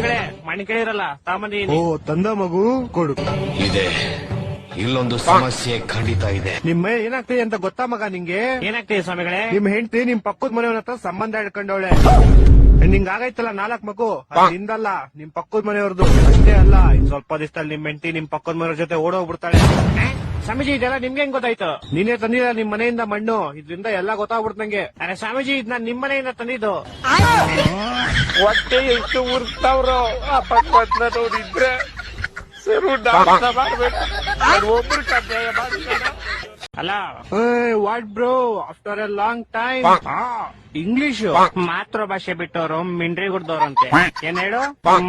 ಸ್ವಾಮಿಗಳೇ ಮಣಿ ಇರಲ್ಲ ತಾಮನಿ ಓ ತಂದ ಮಗು ಕೊಡು. ಇದೆ. ಇಲ್ಲೊಂದು ಸಮಸ್ಯೆ ಖಂಡಿತ ಇದೆ. ನಿಮ್ಮ ಏನಾಗ್ತಿ ಅಂತ ಗೊತ್ತಾ ಮಗ ನಿಂಗೆ? ಏನಾಗ್ತಿದೆ ಸ್ವಾಮಿಗಳೇ? ನಿಮ್ ಹೆಂಡತಿ ನಿಮ್ ಪಕ್ಕದ ಮನೆಯವ್ರ ಹತ್ರ ಸಂಬಂಧ ಹಿಡ್ಕೊಂಡವಳೆ ನಿಂಗಾಗೈತಲ್ಲ ನಾಲ್ಕ್ ಮಗು? ಅದ್ ನಿಂದಲ್ಲ ನಿಮ್ ಪಕ್ಕದ ಮನೆಯವ್ರದ್ದು ಅಷ್ಟೇ ಅಲ್ಲ ಇನ್ ಸ್ವಲ್ಪ ದಿವಸದಲ್ಲಿ ನಿಮ್ ಹೆಂಡತಿ ನಿಮ್ ಪಕ್ಕದ ಮನೆಯವ್ರ ಜೊತೆ ಓಡೋಗ್ಬಿಡ್ತಾಳೆ? ಸ್ವಾಮೀಜಿ ಇದೆಲ್ಲ ನಿಮ್ಗೆ ಹೆಂಗ್ ಗೊತ್ತಾಯ್ತು? ನೀನೇ ತಂದಿದ ನಿಮ್ ಮನೆಯಿಂದ ಮಣ್ಣು. ಇದ್ರಿಂದ ಎಲ್ಲಾ ಗೊತ್ತಾಗ್ಬಿಡ್ತು ನಂಗೆ. ಅರೆ ಸ್ವಾಮೀಜಿ ನಾನ್ ನಿಮ್ ಮನೆಯಿಂದ ತಂದಿದ್ದು. ಹೊಟ್ಟೆ ಎಷ್ಟು ಊರ್ತಾವ್ರು ಆ ಇದ್ರೆ ಸರು ಮಾಡ್ಬೇಕು. ಒಬ್ರು ಕಡ್ಡಾಯ ಅಲ್ಲ? What bro after a long time English ಮಾತೃ ಭಾಷೆ ಬಿಟ್ಟವರು ಮಿಂಡ್ರಿ ಗುಡ್ದವ್ರಂತೆ ಏನ್ ಹೇಳು?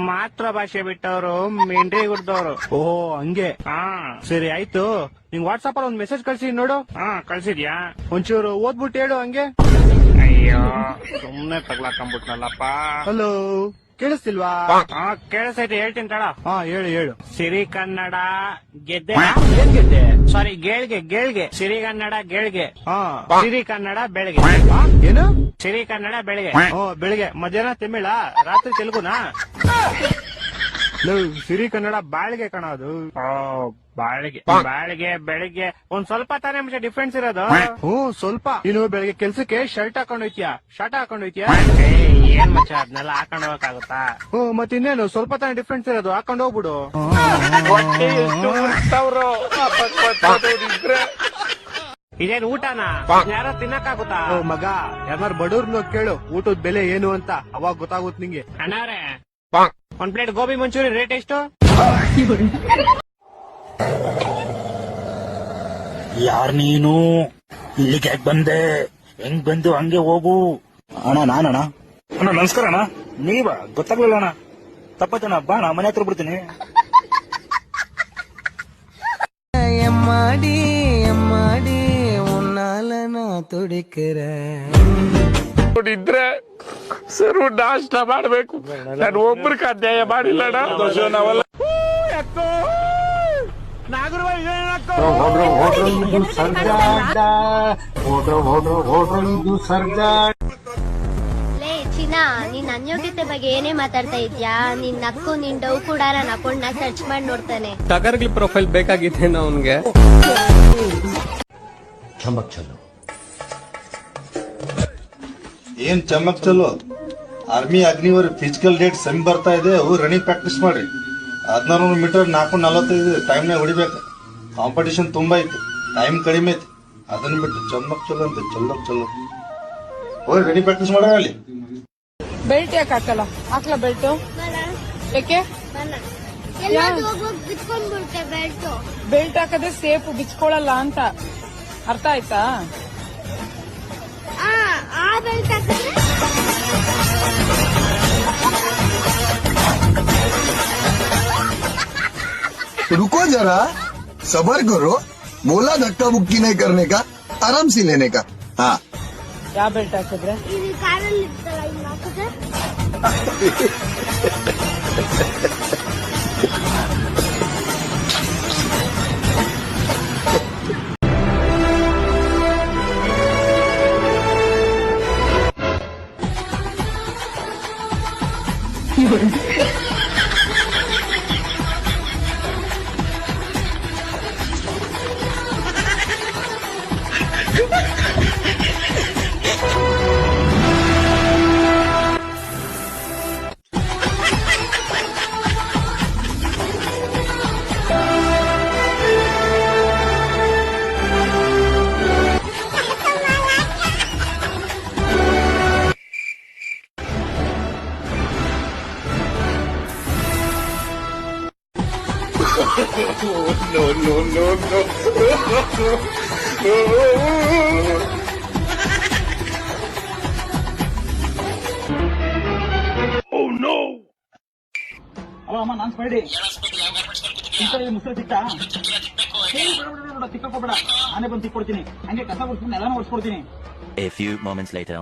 ಮಾತೃ ಭಾಷೆ ಬಿಟ್ಟವರು ಮಿಂಡ್ರಿ ಗುಡ್ದವ್ರು ಓ ಹಂಗೆ. ಹಾ. ಸರಿ ಆಯ್ತು. ನಿಂಗ್ ವಾಟ್ಸ್ಆಪ್ ಅಲ್ಲಿ ಒಂದ್ ಮೆಸೇಜ್ ಕಳ್ಸಿ ನೋಡು. ಹಾ ಕಳ್ಸಿದ್ಯಾ? ಒಂಚೂರು ಓದ್ಬಿಟ್ಟು ಹೇಳು ಹಂಗೆ. ಅಯ್ಯೋ ಸುಮ್ನೆ ತಗ್ಲಾಕೊಂಡ್ಬಿಟ್ನಲ್ಲಪ್ಪ. ಹಲೋ ಕೇಳಿಸ್ತಿಲ್ವಾ? ಹಾ ಕೇಳಿಸೈತೆ ಹೇಳ್ತೀನಿ ತಡ. ಹಾ ಹೇಳು ಹೇಳು. ಸಿರಿ ಕನ್ನಡ ಗೆದ್ದೆ ಏನ್ ಗೆದ್ದೆ? ಸಾರಿ ಗೇಳ್ಗೆ ಗೇಳ್ಗೆ. ಸಿರಿ ಕನ್ನಡ ಗೇಳ್ಗೆ. ಹಾ. ಸಿರಿ ಕನ್ನಡ ಬೆಳಗ್ಗೆ ಏನು? ಸಿರಿ ಕನ್ನಡ ಬೆಳಗ್ಗೆ ಓ ಬೆಳಿಗ್ಗೆ ಮಧ್ಯಾಹ್ನ ತಮಿಳ ರಾತ್ರಿ ತೆಲುಗುನಾ? ಸಿರಿ ಕನ್ನಡ ಬಾಳ್ಗೆ ಕಣ ಅದು. ಬಾಳ್ಗೆ. ಬಾಳಿಗೆ ಬಾಳಿಗೆ ಬೆಳಿಗ್ಗೆ. ಒಂದ್ ಸ್ವಲ್ಪ ತಾನೇ ಮುಂಚೆ ಡಿಫ್ರೆನ್ಸ್ ಇರೋದು? ಹ್ಞೂ ಸ್ವಲ್ಪ. ನೀನು ಬೆಳಿಗ್ಗೆ ಕೆಲ್ಸಕ್ಕೆ ಶರ್ಟ್ ಹಾಕೊಂಡ್ ಹೋಯ್ತೀಯಾ? ಶರ್ಟ್ ಹಾಕೊಂಡ್ ಹೋಯ್ತೀಯಾ? ಏನ್ ಮಚ್ಚ ಅದನ್ನೆಲ್ಲ ಹಾಕೊಂಡ್ ಹೋಗಕ್ಕಾಗುತ್ತಾ? ಹ್ಞೂ ಮತ್ತೆ ಇನ್ನೇನು ಸ್ವಲ್ಪ ತಾನೇ ಡಿಫ್ರೆನ್ಸ್ ಇರೋದು ಹಾಕೊಂಡ್ ಹೋಗ್ಬಿಡು. ಇದೇನು ಊಟನಾ? ಯಾರೋ ತಿನ್ನಕ್ಕಾಗುತ್ತಾ? ಓ ಮಗ ಯಾರು ಬಡವ್ರನ್ನ ಕೇಳು ಊಟದ ಬೆಲೆ ಏನು ಅಂತ. ಅವಾಗ ಗೊತ್ತಾಗುತ್ತೆ ನಿಂಗೆ. ಅಣ್ಣವ್ರೆ ಒಂದ್ ಪ್ಲೇಟ್ ಗೋಬಿ ಮಂಚೂರಿ ರೇಟ್ ಎಷ್ಟು? ಯಾರ್ ನೀನು? ಇಲ್ಲಿಗೆ ಹೇಗ್ ಬಂದೆ? ಹೆಂಗ್ ಬಂದು ಹಂಗೆ ಹೋಗು? ಅಣ್ಣ ನಾನಣ್ಣ. ಅಣ್ಣ ನಮಸ್ಕಾರ ಅಣ್ಣ. ನೀವ? ಗೊತ್ತಾಗ್ಲಿಲ್ಲ ಅಣ್ಣ. ತಪ್ಪತ್ತಣ್ಣ ಬಾ ನಾ ಮನೆ ಹತ್ರ ಬಿಡ್ತೀನಿ. ಮಾಡಿ ಮಾಡಿ ಉನ್ನಾಲನ ತುಡಿಕರ. ತುಡಿದ್ರೆ ಸರು ನಾಷ್ಟ ಮಾಡ್ಬೇಕು ನಾನು ಒಬ್ರು ಅಧ್ಯಾಯ ಮಾಡಿಲ್ಲ ಚಿನ್ನ ನಿನ್ ಅನ್ಯೋಗ್ಯತೆ ಬಗ್ಗೆ ಏನೇ ಮಾತಾಡ್ತಾ ಇದ್ಯಾ ನಿನ್ ನಕ್ಕು ನಿನ್ ಡೌ ಕೂಡ ನನ್ನ ಅಕೌಂಟ್ನ ಸರ್ಚ್ ಮಾಡಿ ನೋಡ್ತಾನೆ ಟಗರ್ಗಳ ಪ್ರೊಫೈಲ್ ಬೇಕಾಗಿತ್ತೇನೋ ಅವನ್ಗೆ ಚಮಕ್ ಚಲು ಏನ್ ಚಮಕ್ ಚಲೋ army Agniveer physical date same ಬರ್ತಾ ಇದೆ ಅವು ರನ್ನಿಂಗ್ ಪ್ರಾಕ್ಟೀಸ್ ಮಾಡ್ರಿ ಹದಿನಾರು ಮೀಟರ್ ನಾಲ್ಕು ನಲವತ್ತೈದು ಟೈಮ್ನಾಗ ಹೊಡಿಬೇಕು. ಕಾಂಪಿಟೇಷನ್ ತುಂಬಾ ಐತಿ ಟೈಮ್ ಕಡಿಮೆ ಐತಿ. ಅದನ್ನ ಬಿಟ್ಟು ಚಮಕ್ ಚಲೋ ಅಂತ ಚಲೋ ಚಲೋ ಹೋಗಿ ರನ್ನಿಂಗ್ ಪ್ರಾಕ್ಟೀಸ್ ಮಾಡ ಅಲ್ಲಿ ಬೆಲ್ಟ್ ಯಾಕೆ ಹಾಕಲ್ಲ? ಹಾಕ್ಲ ಯಾಕೆ? ಬೆಲ್ಟ್ ಬೆಲ್ಟ್ ಹಾಕಿದ್ರೆ ಸೇಫ್ ಬಿಚ್ಕೊಳಲ್ಲ ಅಂತ. ಅರ್ಥ ಆಯ್ತಾ? ಆ ಆ ಬೆಲ್ಟ್ ಹಾಕಿದ್ರೆ रुको जरा सबर करो बोला धक्का बुक्की नहीं करने का आराम से लेने का हाँ ಯಾವ belt ಹಾಕಿದ್ರೆ ಇದು ಕಾರಲ್ಲಿ ಇರ್ತಲ್ಲ ಇನ್ನು ಹಾಕಿದ್ರೆ ಅವ ಅಮ್ಮ ನಾನ್ ಸ್ಪೈಡಿ ಮುಸಲ್ ಸಿಕ್ತಾ ತಿಕ್ಕೋಬೇಡ ನಾನೇ ಬಂದು ತಿಕ್ಕೊಡ್ತೀನಿ ಹಂಗೆ ಕಸ ಓಡಿಸ್ಕೊಂಡು ಎಲ್ಲಾನು ಓಡಿಸ್ಕೊಡ್ತೀನಿ A few moments later.